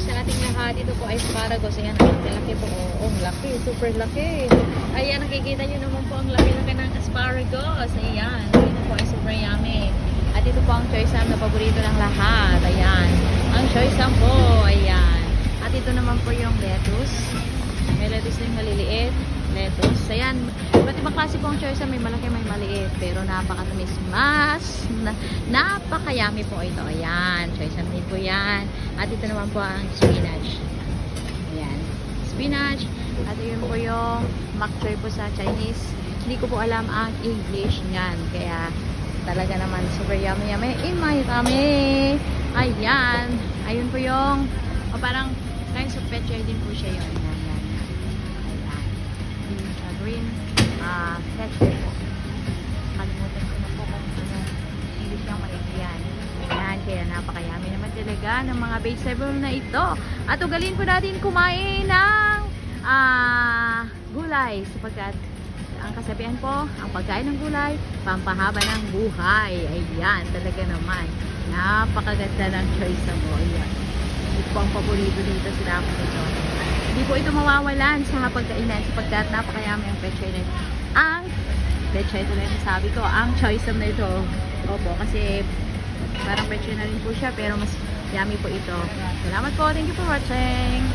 sa ating lahat. Ito po ay asparagus. Ayan, laki po. Oo, oh, laki. Super laki. Ayan, nakikita nyo naman po ang laki-laki ng asparagus. Ayan, ito po ay super yummy. At ito po ang choice na paborito ng lahat. Ayan, ang choice po. Ayan. At ito naman po yung lettuce. May lettuce din maliliit. Lettuce. Ayan. Iba't ibang klase po ang choice May malaki, may maliit. Pero napakatamis. Mas na, napakayami po ito. Ayan. Choice din po yan. At ito naman po ang spinach. Ayan. Spinach. At yun po yung mak choy po sa Chinese. Hindi ko po alam ang English niyan. Kaya talaga naman super yummy yummy in my tummy. Ayan. Ayun po yung o parang kinds of pet choy din po siya yun. Ayan. Talaga ng mga vegetable na ito. At ugalin po natin kumain ng ah, gulay sapagkat ang kasabihan po, ang pagkain ng gulay, pampahaba ng buhay. Ayan, talaga naman. Napakaganda ng choice mo. Ayan. Ito ang paborito dito sa dapat ito. Hindi po ito mawawalan sa pagkainan sapagkat napakayami ang pechay na ito. Ang pechay ito na sabi ko, ang choice na ito. Opo, kasi parang pechay na rin po siya pero mas yummy po ito. Salamat po. Thank you for watching.